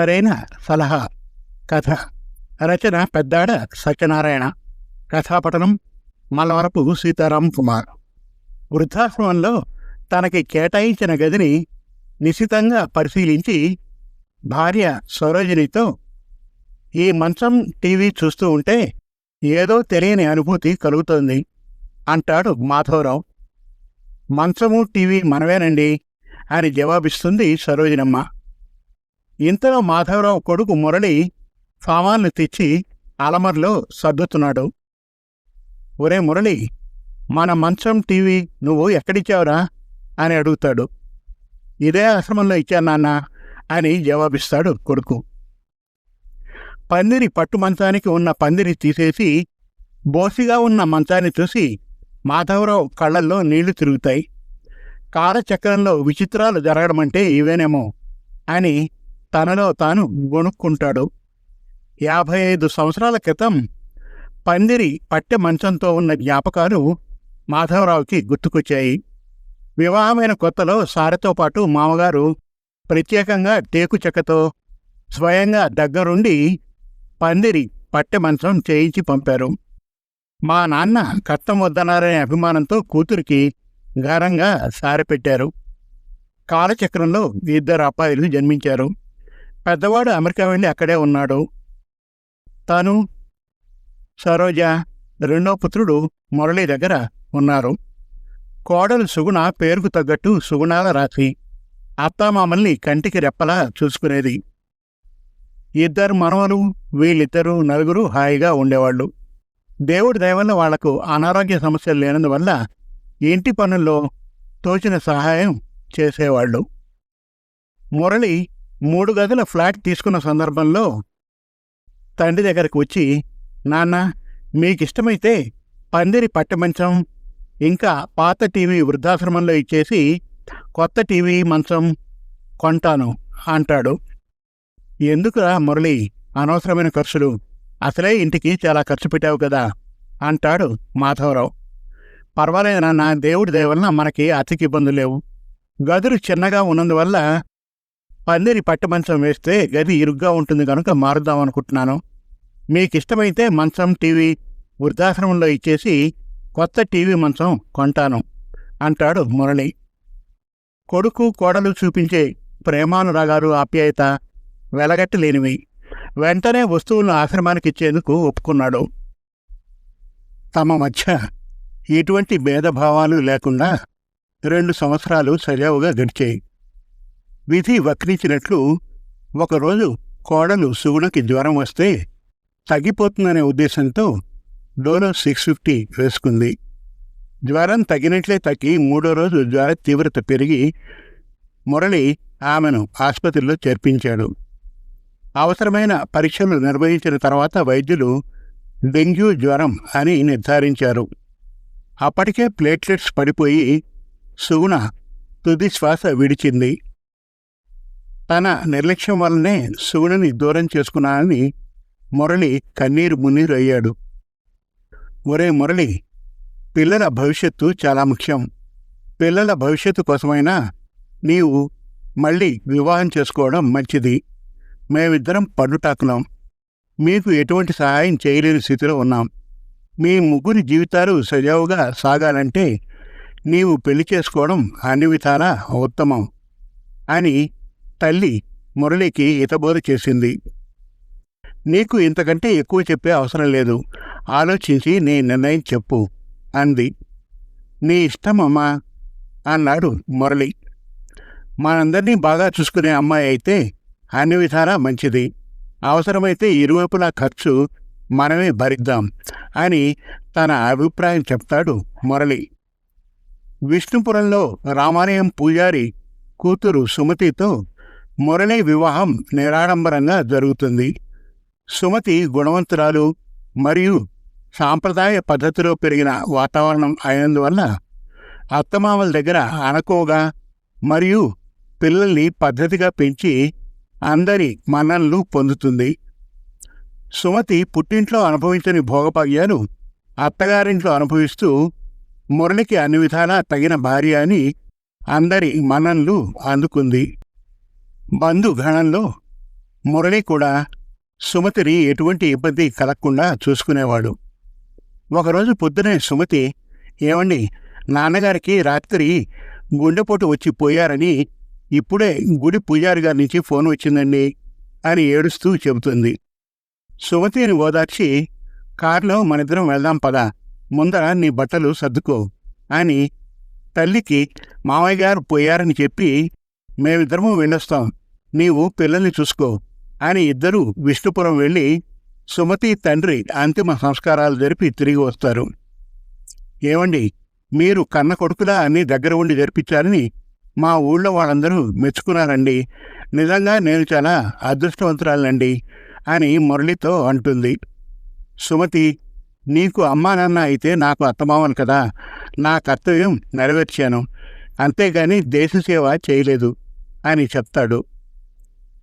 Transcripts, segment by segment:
సరైన సలహా. కథ. రచన పెద్దాడ సత్యనారాయణ. కథాపటనం మల్లవరపు సీతారాం కుమార్. వృద్ధాశ్రమంలో తనకి కేటాయించిన గదిని నిశితంగా పరిశీలించి భార్య సరోజినితో ఈ మంచం టీవీ చూస్తూ ఉంటే ఏదో తెలియని అనుభూతి కలుగుతోంది అంటాడు మాధవరావు. మంచము టీవీ మనవేనండి అని జవాబిస్తుంది సరోజినమ్మ. ఇంతలో మాధవరావు కొడుకు మురళి సామాన్లు తెచ్చి అలమర్లో సర్దుతున్నాడు. ఒరే మురళి మన మంచం టీవీ నువ్వు ఎక్కడిచ్చావురా? అని అడుగుతాడు. ఇదే ఆశ్రమంలో ఇచ్చాను నాన్న అని జవాబిస్తాడు కొడుకు. పందిరి పట్టు మంచానికి ఉన్న పందిరి తీసేసి బోసిగా ఉన్న మంచాన్ని చూసి మాధవరావు కళ్ళల్లో నీళ్ళు తిరుగుతాయి. కాలచక్రంలో విచిత్రాలు జరగడమంటే ఇవేనేమో అని తనలో తాను గొణుక్కుంటాడు. యాభై ఐదు సంవత్సరాల క్రితం పందిరి పట్టె మంచంతో ఉన్న జ్ఞాపకాలు మాధవరావుకి గుర్తుకొచ్చాయి. వివాహమైన కొత్తలో సారెతో పాటు మామగారు ప్రత్యేకంగా టేకు చెక్కతో స్వయంగా దగ్గరుండి పందిరి పట్టె మంచం చేయించి పంపారు. మా నాన్న కత్తం వద్దనారనే అభిమానంతో కూతురికి ఘనంగా సారెపెట్టారు. కాలచక్రంలో ఇద్దరు అబ్బాయిలు జన్మించారు. పెద్దవాడు అమెరికా వెళ్ళి అక్కడే ఉన్నాడు. తాను సరోజ రెండో పుత్రుడు మురళి దగ్గర ఉన్నారు. కోడలు సుగుణ పేరుకు తగ్గట్టు సుగుణాల రాశి అత్తామామల్ని కంటికి రెప్పలా చూసుకునేది. ఇద్దరు మనవలు వీళ్ళిద్దరూ నలుగురు హాయిగా ఉండేవాళ్ళు. దేవుడి దయవల్ల వాళ్ళకు అనారోగ్య సమస్యలు లేనందువల్ల ఇంటి పనుల్లో తోచిన సహాయం చేసేవాళ్ళు. మురళి మూడు గదుల ఫ్లాట్ తీసుకున్న సందర్భంలో తండ్రి దగ్గరకు వచ్చి నాన్న మీకిష్టమైతే పందిరి పట్టెమంచం ఇంకా పాత టీవీ వృద్ధాశ్రమంలో ఇచ్చేసి కొత్త టీవీ మంచం కొంటాను అంటాడు. ఎందుకురా మురళి అనవసరమైన ఖర్చులు? అసలే ఇంటికి చాలా ఖర్చు పెట్టావు కదా అంటాడు మాధవరావు. పర్వాలేదు నాన్న దేవుడి దయవలన మనకి అతికి ఇబ్బందులు లేవు. గదులు చిన్నగా ఉన్నందువల్ల పందిరి పట్టమంచం వేస్తే గది ఇరుగ్గా ఉంటుంది కనుక మారుద్దాం అనుకుంటున్నాను. మీకు ఇష్టమైతే మంచం టీవీ వృద్ధాశ్రమంలో ఇచ్చేసి కొత్త టీవీ మంచం కొంటాను అంటాడు మురళి. కొడుకు కోడలు చూపించే ప్రేమానురాగాలు ఆప్యాయత వెలగట్టలేనివి వెంటనే వస్తువులను ఆశ్రమానికి ఇచ్చేందుకు ఒప్పుకున్నాడు. తమ మధ్య ఎటువంటి భేదభావాలు లేకుండా రెండు సంవత్సరాలు సజావుగా గడిచాయి. విధి వక్రించినట్లు ఒకరోజు కోడలు శివునికి జ్వరం వస్తే తగ్గిపోతుందనే ఉద్దేశంతో డోలో సిక్స్ ఫిఫ్టీ వేసుకుంది. జ్వరం తగినట్లే తగ్గి మూడో రోజు జ్వర తీవ్రత పెరిగి మురళి ఆమెను ఆసుపత్రిలో చేర్పించాడు. అవసరమైన పరీక్షలు నిర్వహించిన తర్వాత వైద్యులు డెంగ్యూ జ్వరం అని నిర్ధారించారు. అప్పటికే ప్లేట్లెట్స్ పడిపోయి సుగుణ తుది శ్వాస విడిచింది. తన నిర్లక్ష్యం వల్లనే శివుడిని దూరం చేసుకున్నానని మురళి కన్నీరు మున్నీరు అయ్యాడు. ఒరే మురళి పిల్లల భవిష్యత్తు చాలా ముఖ్యం. పిల్లల భవిష్యత్తు కోసమైనా నీవు మళ్ళీ వివాహం చేసుకోవడం మంచిది. మేమిద్దరం పడ్డుటాకులాం మీకు ఎటువంటి సహాయం చేయలేని స్థితిలో ఉన్నాం. మీ ముగ్గురి జీవితాలు సజావుగా సాగాలంటే నీవు పెళ్ళి చేసుకోవడం అన్ని విధాలా ఉత్తమం అని తల్లి మురళికి హితబోధ చేసింది. నీకు ఇంతకంటే ఎక్కువ చెప్పే అవసరం లేదు. ఆలోచించి నీ నిర్ణయం చెప్పు అంది. నీ ఇష్టమమ్మా అన్నాడు మురళి. మనందరినీ బాగా చూసుకునే అమ్మాయి అయితే అన్ని విధాలా మంచిది. అవసరమైతే ఇరువైపులా ఖర్చు మనమే భరిద్దాం అని తన అభిప్రాయం చెప్తాడు మురళి. విష్ణుపురంలో రామాలయం పూజారి కూతురు సుమతితో మురళి వివాహం నిరాడంబరంగా జరుగుతుంది. సుమతి గుణవంతురాలు మరియు సాంప్రదాయ పద్ధతిలో పెరిగిన వాతావరణం అయినందువల్ల అత్తమామల దగ్గర అనకోగా మరియు పిల్లల్ని పద్ధతిగా పెంచి అందరి మన్ననలు పొందుతుంది. సుమతి పుట్టింట్లో అనుభవించని భోగభాగ్యాలు అత్తగారింట్లో అనుభవిస్తూ మురళికి అన్ని విధాలా తగిన భార్య అని అందరి మన్ననలు అందుకుంది. బంధుగణంలో మురళి కూడా సుమతిని ఎటువంటి ఇబ్బంది కలగకుండా చూసుకునేవాడు. ఒకరోజు పొద్దునే సుమతి ఏమండి నాన్నగారికి రాత్రి గుండెపోటు వచ్చి పోయారని ఇప్పుడే గుడి పూజారి గారి నుంచి ఫోన్ వచ్చిందండి అని ఏడుస్తూ చెబుతుంది. సుమతిని ఓదార్చి కారులో మనిద్దరం వెళ్దాం పదా ముందర నీ బట్టలు సర్దుకో అని తల్లికి మామయ్య గారు పోయారని చెప్పి మేమిద్దరము వెళ్ళొస్తాం నీవు పిల్లల్ని చూసుకో అని ఇద్దరూ విష్ణుపురం వెళ్ళి సుమతి తండ్రి అంతిమ సంస్కారాలు జరిపి తిరిగి వస్తారు. ఏమండి మీరు కన్న కొడుకులా అన్నీ దగ్గర ఉండి జరిపించారని మా ఊళ్ళో వాళ్ళందరూ మెచ్చుకున్నారండి. నిజంగా నేను చాలా అదృష్టవంతురాలండి అని మురళితో అంటుంది. సుమతి నీకు అమ్మా నాన్న అయితే నాకు అత్తమామను కదా నా కర్తవ్యం నెరవేర్చాను. అంతేగాని దేశ సేవ చేయలేదు అని చెప్తాడు.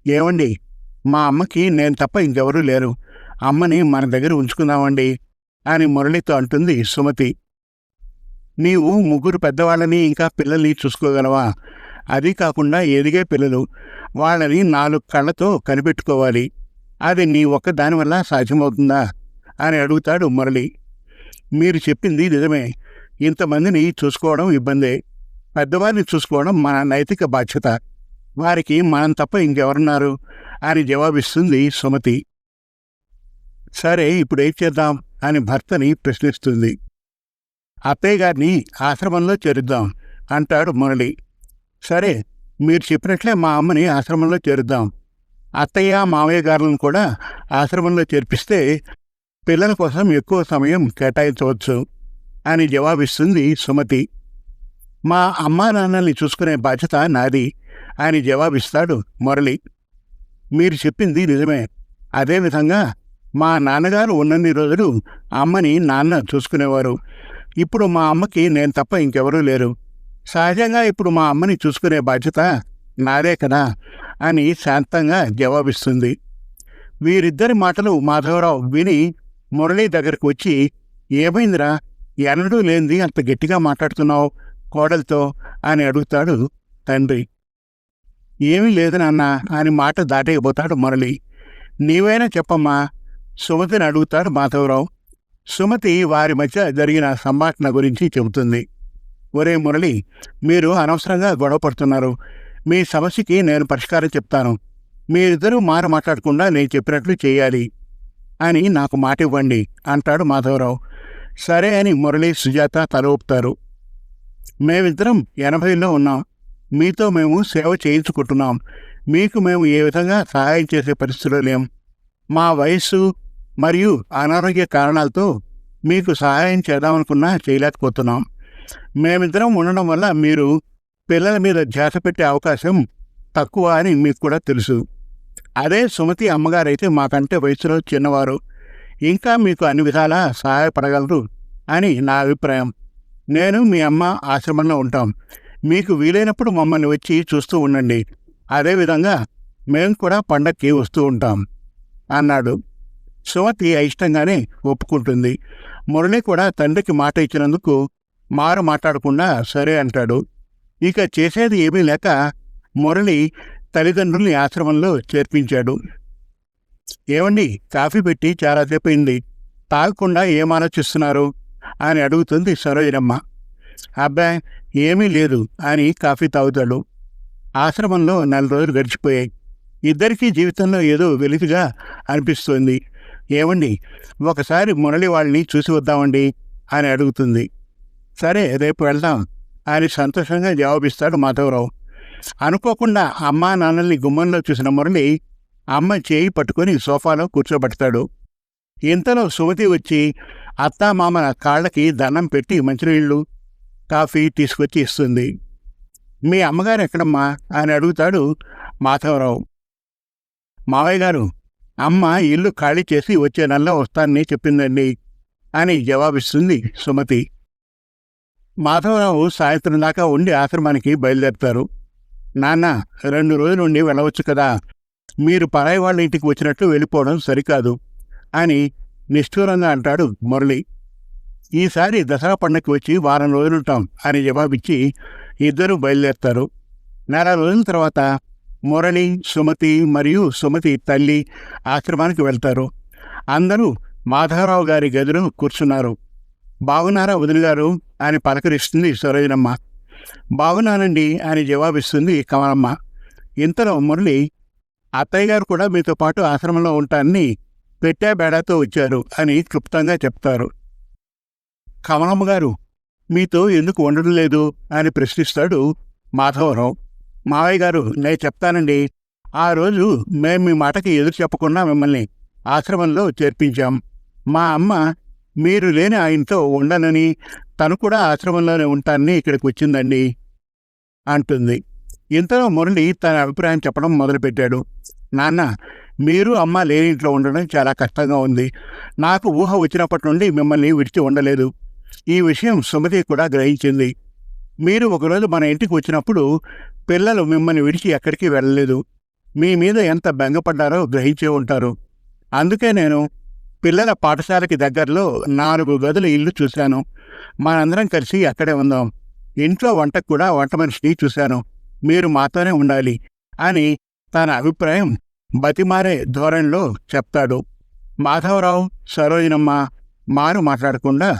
ఏమండి? మా అమ్మకి నేను తప్ప ఇంకెవరూ లేరు. అమ్మని మన దగ్గర ఉంచుకుందామండి అని మురళితో అంటుంది సుమతి. నీవు ముగ్గురు పెద్దవాళ్ళని ఇంకా పిల్లల్ని చూసుకోగలవా? అది కాకుండా ఎదిగే పిల్లలు. వాళ్ళని నాలుగు కళ్ళతో కనిపెట్టుకోవాలి. అది నీ ఒక్క దానివల్ల సాధ్యమవుతుందా? అని అడుగుతాడు మురళి. మీరు చెప్పింది నిజమే. ఇంతమందిని చూసుకోవడం ఇబ్బందే. పెద్దవారిని చూసుకోవడం మన నైతిక బాధ్యత. వారికి మనం తప్ప ఇంకెవరున్నారు? అని జవాబిస్తుంది సుమతి. సరే ఇప్పుడు ఏం చేద్దాం? అని భర్తని ప్రశ్నిస్తుంది. అత్తయ్య గారిని ఆశ్రమంలో చేరుద్దాం అంటాడు మురళి. సరే మీరు చెప్పినట్లే మా అమ్మని ఆశ్రమంలో చేరుద్దాం. అత్తయ్య మావయ్య గారులను కూడా ఆశ్రమంలో చేర్పిస్తే పిల్లల కోసం ఎక్కువ సమయం కేటాయించవచ్చు అని జవాబిస్తుంది సుమతి. మా అమ్మా నాన్నల్ని చూసుకునే బాధ్యత నాది. అని జవాబిస్తాడు. మురళి మీరు చెప్పింది నిజమే. అదేవిధంగా మా నాన్నగారు ఉన్నన్ని రోజులు అమ్మని నాన్న చూసుకునేవారు. ఇప్పుడు మా అమ్మకి నేను తప్ప ఇంకెవరూ లేరు. సహజంగా ఇప్పుడు మా అమ్మని చూసుకునే బాధ్యత నాదే కదా అని శాంతంగా జవాబిస్తుంది. వీరిద్దరి మాటలు మాధవరావు విని మురళి దగ్గరకు వచ్చి ఏమైందిరా? ఎన్నడూ లేనిది అంత గట్టిగా మాట్లాడుతున్నావు కోడలతో? అని అడుగుతాడు తండ్రి. ఏమీ లేదు నాన్న అని మాట దాటేయబోతాడు మురళి. నీవైనా చెప్పమ్మా సుమతిని అడుగుతాడు మాధవరావు. సుమతి వారి మధ్య జరిగిన సంభాషణ గురించి చెబుతుంది. ఒరే మురళి మీరు అనవసరంగా గొడవ పడుతున్నారు. మీ సమస్యకి నేను పరిష్కారం చెప్తాను. మీరిద్దరూ మాట మాట్లాడకుండా నేను చెప్పినట్లు చేయాలి అని నాకు మాట ఇవ్వండి అంటాడు మాధవరావు. సరే అని మురళి సుజాత తల ఊపుతారు. మేమిద్దరం ఎనభైలో ఉన్నాం. మీతో మేము సేవ చేయించుకుంటున్నాం. మీకు మేము ఏ విధంగా సహాయం చేసే పరిస్థితిలో లేం. మా వయస్సు మరియు అనారోగ్య కారణాలతో మీకు సహాయం చేద్దామనుకున్నా చేయలేకపోతున్నాం. మేమిద్దరం ఉండడం వల్ల మీరు పిల్లల మీద ధ్యాస పెట్టే అవకాశం తక్కువ అని మీకు కూడా తెలుసు. అదే సుమతి అమ్మగారైతే మాకంటే వయసులో చిన్నవారు. ఇంకా మీకు అన్ని విధాలా సహాయపడగలరు అని నా అభిప్రాయం. నేను మీ అమ్మ ఆశ్రమంలో ఉంటాం. మీకు వీలైనప్పుడు మమ్మల్ని వచ్చి చూస్తూ ఉండండి. అదేవిధంగా మేము కూడా పండక్కి వస్తూ ఉంటాం అన్నాడు. సుమతి అయిష్టంగానే ఒప్పుకుంటుంది. మురళి కూడా తండ్రికి మాట ఇచ్చినందుకు మారు మాట్లాడకుండా సరే అంటాడు. ఇక చేసేది ఏమీ లేక మురళి తల్లిదండ్రుల్ని ఆశ్రమంలో చేర్పించాడు. ఏమండి కాఫీ పెట్టి చాలాసేపు అయింది. తాగకుండా ఏం ఆలోచిస్తున్నారు? అని అడుగుతుంది సరోజనమ్మ. అబ్బాయి ఏమీ లేదు అని కాఫీ తాగుతాడు. ఆశ్రమంలో నెల రోజులు గడిచిపోయాయి. ఇద్దరికీ జీవితంలో ఏదో వెలుగుగా అనిపిస్తోంది. ఏమండి ఒకసారి మురళి వాళ్ళని చూసి వద్దామండి అని అడుగుతుంది. సరే రేపు వెళ్దాం అని సంతోషంగా జవాబిస్తాడు మాధవరావు. అనుకోకుండా అమ్మా నాన్నల్ని గుమ్మంలో చూసిన మురళి అమ్మ చేయి పట్టుకొని సోఫాలో కూర్చోబెడతాడు. ఇంతలో సుమతి వచ్చి అత్తామామల కాళ్ళకి దండం పెట్టి మంచినీళ్ళు కాఫీ తీసుకొచ్చి ఇస్తుంది. మీ అమ్మగారు ఎక్కడమ్మా? అని అడుగుతాడు మాధవరావు. మావయ్య గారు అమ్మ ఇల్లు ఖాళీ చేసి వచ్చే నెలలో వస్తానని చెప్పిందండి అని జవాబిస్తుంది సుమతి. మాధవరావు సాయంత్రం దాకా ఉండి ఆశ్రమానికి బయలుదేరుతారు. నాన్న రెండు రోజులుండి వెళ్ళవచ్చు కదా. మీరు పరాయి వాళ్ళ ఇంటికి వచ్చినట్లు వెళ్ళిపోవడం సరికాదు అని నిష్ఠూరంగా అంటాడు మురళి. ఈసారి దసరా పండగకి వచ్చి వారం రోజులుంటాం అని జవాబిచ్చి ఇద్దరూ బయలుదేరుతారు. నెల రోజుల తర్వాత మురళి సుమతి మరియు సుమతి తల్లి ఆశ్రమానికి వెళ్తారు. అందరూ మాధవరావు గారి గదిలో కూర్చున్నారు. బాగున్నారా వదిన గారు? అని పలకరిస్తుంది సరోజనమ్మ. బాగున్నానండి అని జవాబిస్తుంది కమలమ్మ. ఇంతలో మురళి అత్తయ్య గారు కూడా మీతో పాటు ఆశ్రమంలో ఉంటానని పెట్టా బేడాతో వచ్చారు అని క్లుప్తంగా చెప్తారు. కమలమ్మ గారు మీతో ఎందుకు ఉండడం లేదు అని ప్రశ్నిస్తాడు మాధవరావు. మావయ్య గారు నేను చెప్తానండి. ఆ రోజు మేము మీ మాటకి ఎదురు చెప్పకుండా మిమ్మల్ని ఆశ్రమంలో చేర్పించాం. మా అమ్మ మీరు లేని ఆయనతో ఉండనని తను కూడా ఆశ్రమంలోనే ఉంటానని ఇక్కడికి వచ్చిందండి అంటుంది. ఇంతలో మురళి తన అభిప్రాయం చెప్పడం మొదలుపెట్టాడు. నాన్న మీరు అమ్మ లేని ఇంట్లో ఉండడం చాలా కష్టంగా ఉంది. నాకు ఊహ వచ్చినప్పటి నుండి మిమ్మల్ని విడిచి ఉండలేదు. ఈ విషయం సుమతి కూడా గ్రహించింది. మీరు ఒకరోజు మన ఇంటికి వచ్చినప్పుడు పిల్లలు మిమ్మల్ని విడిచి ఎక్కడికి వెళ్ళలేదు. మీ మీద ఎంత బెంగపడ్డారో గ్రహించే ఉంటారు. అందుకే నేను పిల్లల పాఠశాలకి దగ్గరలో నాలుగు గదుల ఇల్లు చూశాను. మనందరం కలిసి అక్కడే ఉందాం. ఇంట్లో వంటకు కూడా వంట మనిషిని చూశాను. మీరు మాతోనే ఉండాలి అని తన అభిప్రాయం బతిమారే ధోరణిలో చెప్తాడు. మాధవరావు సరోజనమ్మ మారు మాట్లాడకుండా